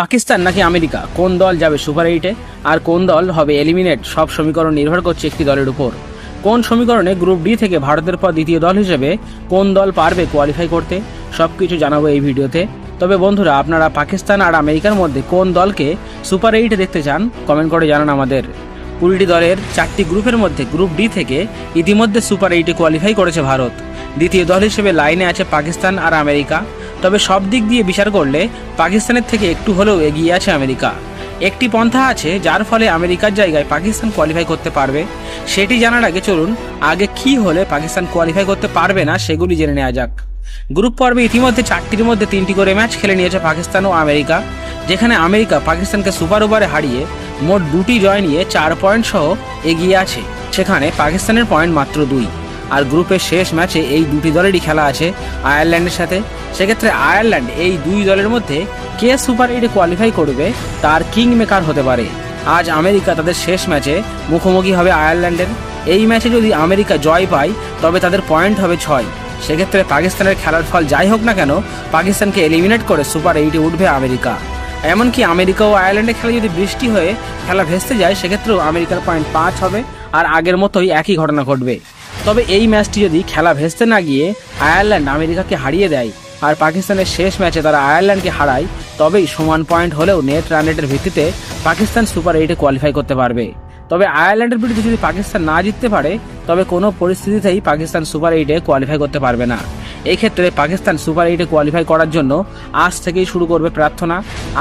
পাকিস্তান নাকি আমেরিকা? কোন দল যাবে সুপার এইটে? আর কোন দল হবে এলিমিনেট? সব সমীকরণ নির্ভর করছে একটি দলের উপর। কোন সমীকরণে গ্রুপ ডি থেকে ভারতের পর দ্বিতীয় দল হিসেবে কোন দল পারবে কোয়ালিফাই করতে? সব কিছু জানাব এই ভিডিওতে। তবে বন্ধুরা, আপনারা পাকিস্তান আর আমেরিকার মধ্যে কোন দলকে সুপার এইটে দেখতে চান? কমেন্ট করে জানান আমাদের। কুড়িটি দলের চারটি গ্রুপের মধ্যে গ্রুপ ডি থেকে ইতিমধ্যে সুপার এইটে কোয়ালিফাই করেছে ভারত। দ্বিতীয় দল হিসেবে লাইনে আছে পাকিস্তান আর আমেরিকা। তবে সব দিক দিয়ে বিচার করলে পাকিস্তানের থেকে একটু হলেও এগিয়ে আছে আমেরিকা। একটি পন্থা আছে যার ফলে আমেরিকার জায়গায় পাকিস্তান কোয়ালিফাই করতে পারবে। সেটি জানার আগে চলুন আগে কি হলে পাকিস্তান কোয়ালিফাই করতে পারবে না সেগুলি জেনে নেওয়া যাক। গ্রুপ পর্বে ইতিমধ্যে চারটির মধ্যে তিনটি করে ম্যাচ খেলে নিয়েছে পাকিস্তান ও আমেরিকা, যেখানে আমেরিকা পাকিস্তানকে সুপার ওভারে হারিয়ে মোট দুটি জয় নিয়ে চার পয়েন্ট সহ এগিয়ে আছে। সেখানে পাকিস্তানের পয়েন্ট মাত্র দুই। আর গ্রুপের শেষ ম্যাচে এই দুটি দলেরই খেলা আছে আয়ারল্যান্ডের সাথে। সেক্ষেত্রে আয়ারল্যান্ড এই দুই দলের মধ্যে কে সুপার এইটে কোয়ালিফাই করবে, তার কিং মেকার হতে পারে। আজ আমেরিকা তাদের শেষ ম্যাচে মুখোমুখি হবে আয়ারল্যান্ডের। এই ম্যাচে যদি আমেরিকা জয় পায়, তবে তাদের পয়েন্ট হবে ছয়। সেক্ষেত্রে পাকিস্তানের খেলার ফল যাই হোক না কেন, পাকিস্তানকে এলিমিনেট করে সুপার এইটে উঠবে আমেরিকা। এমনকি আমেরিকা ও আয়ারল্যান্ডের খেলা যদি বৃষ্টি হয়ে খেলা ভেস্তে যায়, সেক্ষেত্রেও আমেরিকার পয়েন্ট পাঁচ হবে, আর আগের মতোই একই ঘটনা ঘটবে। তবে এই ম্যাচটি যদি খেলা ভেস্তে না গিয়ে আয়ারল্যান্ড আমেরিকাকে হারিয়ে দেয় আর পাকিস্তানের শেষ ম্যাচে তারা আয়ারল্যান্ডকে হারায়, তবেই সমান পয়েন্ট হলেও নেট রান রেটের ভিত্তিতে পাকিস্তান সুপার এইটে কোয়ালিফাই করতে পারবে। তবে আয়ারল্যান্ডের বিরুদ্ধে যদি পাকিস্তান না জিততে পারে, তবে কোনো পরিস্থিতিতেই পাকিস্তান সুপার এইটে কোয়ালিফাই করতে পারবে না। এই ক্ষেত্রে পাকিস্তান সুপার এইটে কোয়ালিফাই করার জন্য আজ থেকেই শুরু করবে প্রার্থনা।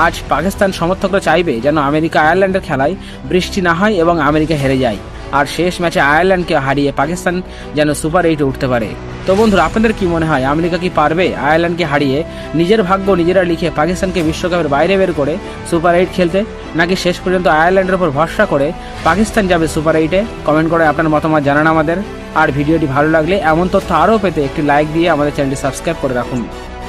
আজ পাকিস্তান সমর্থকরা চাইবে যেন আমেরিকা আয়ারল্যান্ডের খেলায় বৃষ্টি না হয় এবং আমেরিকা হেরে যায়। আর শেষ ম্যাচে আয়ারল্যান্ডকে হারিয়ে পাকিস্তান যেন সুপার এইটে উঠতে পারে। তো বন্ধুরা, আপনাদের কি মনে হয়, আমেরিকা কি পারবে আয়ারল্যান্ডকে হারিয়ে নিজের ভাগ্য নিজেরা লিখে পাকিস্তানকে বিশ্বকাপের বাইরে বের করে সুপার এইট খেলতে, নাকি শেষ পর্যন্ত আয়ারল্যান্ডের উপর ভরসা করে পাকিস্তান যাবে সুপার এইটে? কমেন্ট করে আপনার মতামত জানান আমাদের। আর ভিডিওটি ভালো লাগলে এমন তথ্য আরও পেতে একটি লাইক দিয়ে আমাদের চ্যানেলটি সাবস্ক্রাইব করে রাখুন।